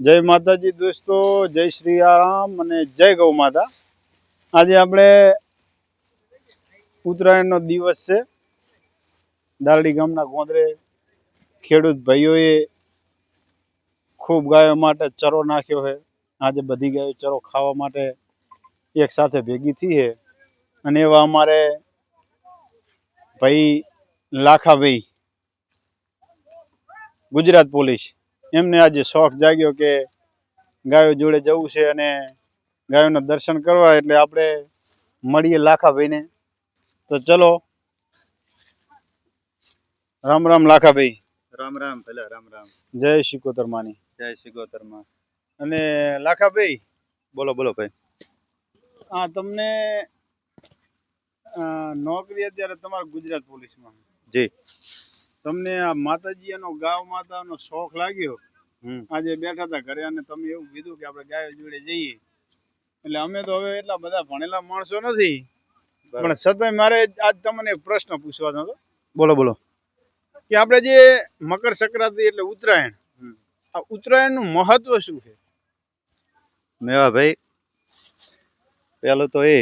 જય માતાજી દોસ્તો, જય શ્રી રામ અને જય ગૌ માતા. આજે આપણે ઉત્તરાયણનો દિવસ છે. દારડી ગામના ગોંદરે ખેડૂત ભાઈઓએ ખૂબ ગાયો માટે ચરો નાખ્યો છે. આજે બધી ગાયો ચરો ખાવા માટે એક સાથે ભેગી થઈ છે. અને એવા અમારે ભાઈ લાખાભાઈ, ગુજરાત પોલીસ. એમને આજે શોખ જાગ્યો કે ગાયો જોડે જવું છે અને ગાયોના દર્શન કરવા એટલે આપણે મળીએ લાખાભાઈને. તો ચલો. રામ રામ લાખાભાઈ. રામ રામ પેલા રામ રામ. જય શિકોતર માની. જય સિગોતરમાં અને લાખાભાઈ. બોલો બોલો ભાઈ. આ તમને નોકરી અત્યારે તમારા ગુજરાત પોલીસમાં. જી. તમને આ માતાજી એનો ગાવ માતાનો શોખ લાગ્યો? આજે બેઠા હતા ઘરે અને તમે એવું કીધું કે આપણે ગાયો જોડે જઈએ. એટલે અમે તો હવે એટલા બધા ભણેલા માણસો નથી. પણ છતાંય મારે આજ તમને એક પ્રશ્ન પૂછવાનો હતો. બોલો બોલો. કે આપણે જે મકર સંક્રાંતિ એટલે ઉત્તરાયણ. આ ઉત્તરાયણનું મહત્વ શું છે? મેવા ભાઈ પેલું તો એ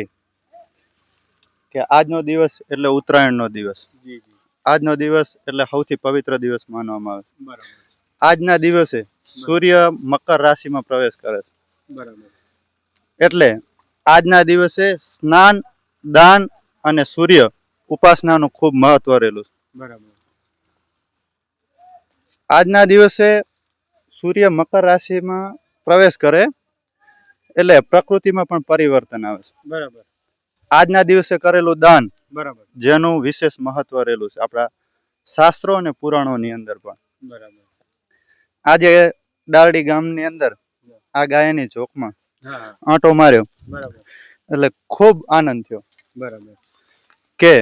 કે આજનો દિવસ એટલે ઉત્તરાયણનો દિવસ. આજનો દિવસ એટલે સૌથી પવિત્ર દિવસ માનવામાં આવે. બરાબર. આજના દિવસે સૂર્ય મકર રાશિમાં પ્રવેશ કરે છે. બરાબર. એટલે આજના દિવસે સ્નાન દાન અને સૂર્ય ઉપાસનાનું ખૂબ મહત્વ રહેલું છે. બરાબર. આજના દિવસે સૂર્ય મકર રાશિમાં પ્રવેશ કરે એટલે પ્રકૃતિમાં પણ પરિવર્તન આવે છે. બરાબર. આજના દિવસે કરેલું દાન બરાબર. જેનું વિશેષ મહત્વ રહેલું છે. આપણા શાસ્ત્રો અને પુરાણોની અંદર પણ. બરાબર. આજે ડારડી ગામની અંદર આ ગાયની ચોકમાં હા આંટો માર્યો. એટલે ખૂબ આનંદ થયો. બરાબર. કે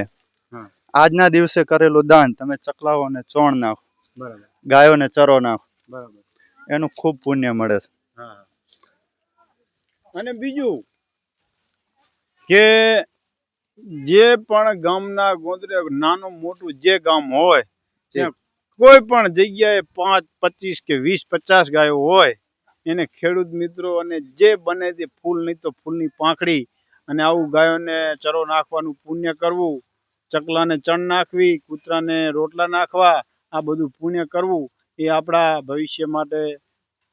આજના દિવસે કરેલું દાન તમે ચકલાઓ અને ચોણ નાખો. બરાબર. ગાયોને ચરો નાખો. બરાબર. એનું ખૂબ પુણ્ય મળે છે. અને બીજું કે જે પણ ગામના ગોંદરે નાનું મોટું જે ગામ હોય ત્યાં કોઈ પણ જગ્યાએ પાંચ પચીસ કે વીસ પચાસ ગાયો હોય એને ખેડૂત મિત્રો અને જે બને તે ફૂલ નહીં તો ફૂલની પાંખડી અને આવું ગાયોને ચરો નાખવાનું પુણ્ય કરવું ચકલાને ચણ નાખવી કૂતરાને રોટલા નાખવા આ બધું પુણ્ય કરવું એ આપણા ભવિષ્ય માટે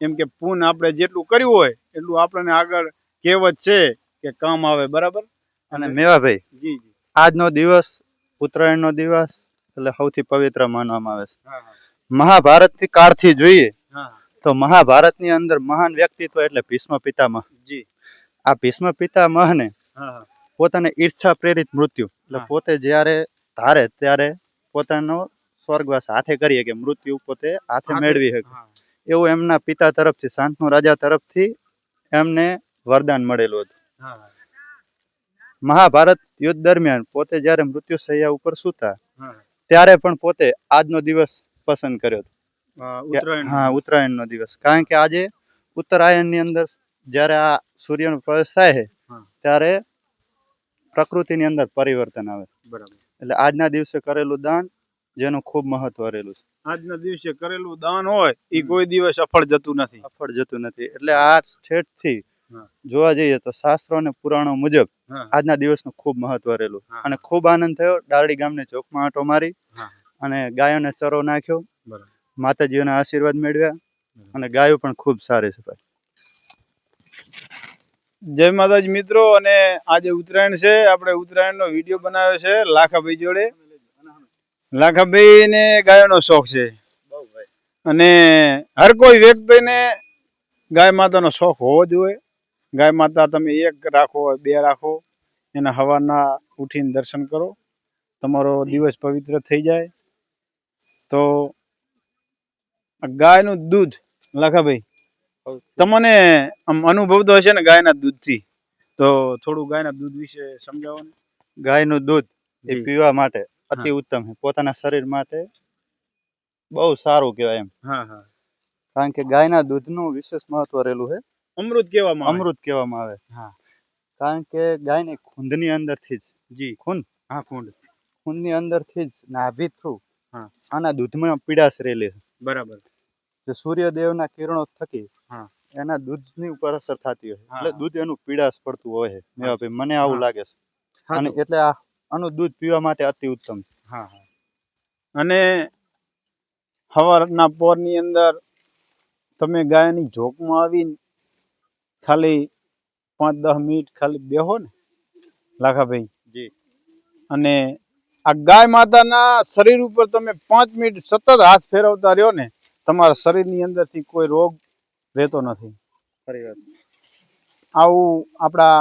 એમ કે પૂન આપણે જેટલું કર્યું હોય એટલું આપણને આગળ કહેવત છે કે કામ આવે બરાબર? અને મેવાભાઈ જી જી. આજનો દિવસ ઉત્તરાયણનો દિવસ એટલે સૌથી પવિત્ર માનવામાં આવે છે. હા મહાભારતથી કાળથી જોઈએ તો મહાભારતની અંદર મહાન વ્યક્તિત્વ એટલે ભીષ્મ પિતામહ જી. આ ભીષ્મ પિતામહને હા હા. પોતાને ઈર્ષા પ્રેરિત મૃત્યુ એટલે પોતે જ્યારે ધારે ત્યારે પોતાનો સ્વર્ગવાસ હાથે કરીએ કે મૃત્યુ પોતે હાથે મેળવી શકે એવું એમના પિતા તરફથી શાંતનુ રાજા તરફથી એમને વરદાન મળેલું હતું. મહાભારત યુદ્ધ દરમિયાન પોતે જ્યારે મૃત્યુશૈયા ઉપર સૂતા ત્યારે પણ પોતે આજનો દિવસ પસંદ કર્યો હતો. હા ઉત્તરાયણનો દિવસ. કારણ કે આજે ઉત્તરાયણની અંદર જ્યારે આ સૂર્યનો પ્રવેશ થાય છે ત્યારે પ્રકૃતિની અંદર પરિવર્તન આવે. બરાબર. એટલે આજના દિવસે કરેલું દાન જેનું ખૂબ મહત્વ રહેલું છે. આજના દિવસે કરેલું દાન હોય એ કોઈ દિવસ અફળ જતું નથી. અફળ જતું નથી. એટલે આ હા. જોવા જઈએ તો શાસ્ત્રો અને પુરાણો મુજબ આજના દિવસનું ખૂબ મહત્વ રહેલું. અને ખૂબ આનંદ થયો. ડારડી ગામને ચોકમાં આંટો મારી. અને ગાયોને ચરો નાખ્યો. માતાજીઓના આશીર્વાદ મેળવ્યા અને ગાયો પણ ખૂબ સારી છે ભાઈ. જય માતાજી મિત્રો અને આજે ઉત્તરાયણ છે. આપણે ઉત્તરાયણનો વીડિયો બનાવ્યો છે લાખાભાઈ જોડે. લાખાભાઈ ને ગાયોનો શોખ છે. અને હર કોઈ વ્યક્તિને ગાય માતાનો શોખ હોવો જોઈએ. ગાય માતા તમે એક રાખો બે રાખો એના હવાના ઉઠીને દર્શન કરો. તમારો દિવસ પવિત્ર થઈ જાય. તો ગાયનું દૂધ લખાભાઈ તમને આમ અનુભવ તો હશે ને ગાયના દૂધથી? તો થોડું ગાયના દૂધ વિશે સમજાવો ને ગાયનું દૂધ એ પીવા માટે અતિ ઉત્તમ છે. પોતાના શરીર માટે બહુ સારું કહેવાય એમ. હા હા. કારણ કે ગાયના દૂધનું વિશેષ મહત્વ રહેલું છે. અમૃત કહેવામાં અમૃત કહેવામાં આવે. હા. કારણ કે ગાયની ખૂંદની અંદરથી જ જી ખૂંદ? હા ખૂંદ. ખૂંદની અંદરથી જ નાભી થ્રુ હા. આના દૂધમાં પીડાશ રહેલી બરાબર. જે સૂર્યદેવના કિરણો થકી હા. એના દૂધની ઉપર અસર થતી હોય એટલે દૂધ એનું પીડાશ પડતું હોય છે. મેવાભાઈ મને આવું લાગે છે. અને એટલે આ આનું દૂધ પીવા માટે અતિ ઉત્તમ છે. હા હા. અને સવારના પોરની અંદર તમે ગાયની ઝોકમાં આવીને ખાલી પાંચ દસ મિનિટ ખાલી બેહો ને લાખાભાઈ. અને આ ગાય માતાના શરીર ઉપર તમે પાંચ મિનિટ સતત હાથ ફેરવતા રહ્યો ને તમારા શરીરની અંદરથી કોઈ રોગ રહેતો નથી. આવું આપણા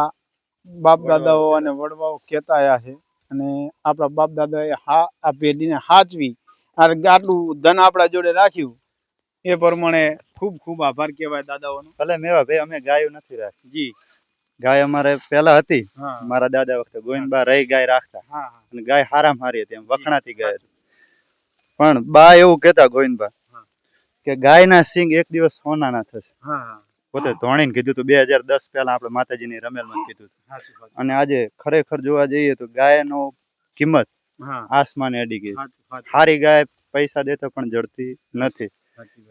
બાપ દાદાઓ અને વડવાઓ કહેતા આવ્યા છે. અને આપણા બાપ દાદાએ હા આ પેઢીને હાચવી આટલું ધન આપણા જોડે રાખ્યું એ પ્રમાણે ખૂબ ખૂબ આભાર કહેવાય દાદાઓનો. ભલે મેવાભાઈ અમે ગાયો નથી રાખી. જી. ગાય અમારે પેલા હતી. મારા દાદા વખતે ગોવિંદબા રહી ગાય રાખતા. અને ગાય હારામ હારી હતી એમ વખણાતી ગાય પણ બા એવું કહેતા ગોવિંદબા કે ગાયના સિંગ એક દિવસ સોનાના થશે. પોતે ધોણીને કીધું હતું બે હજાર દસ પહેલા આપણે માતાજીની રમેલમાં કીધું હતું. અને આજે ખરેખર જોવા જઈએ તો ગાયનો કિંમત આસમાને અડી ગઈ હારી ગાય પૈસા દેતા પણ જડતી નથી.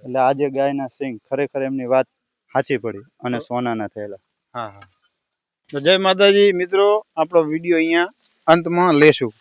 એટલે આજે ગાયના સિંગ ખરેખર એમની વાત સાચી પડી અને સોનાના થયેલા. હા હા. તો જય માતાજી, મિત્રો, આપણો વીડિયો અહીંયા અંતમાં લેશું.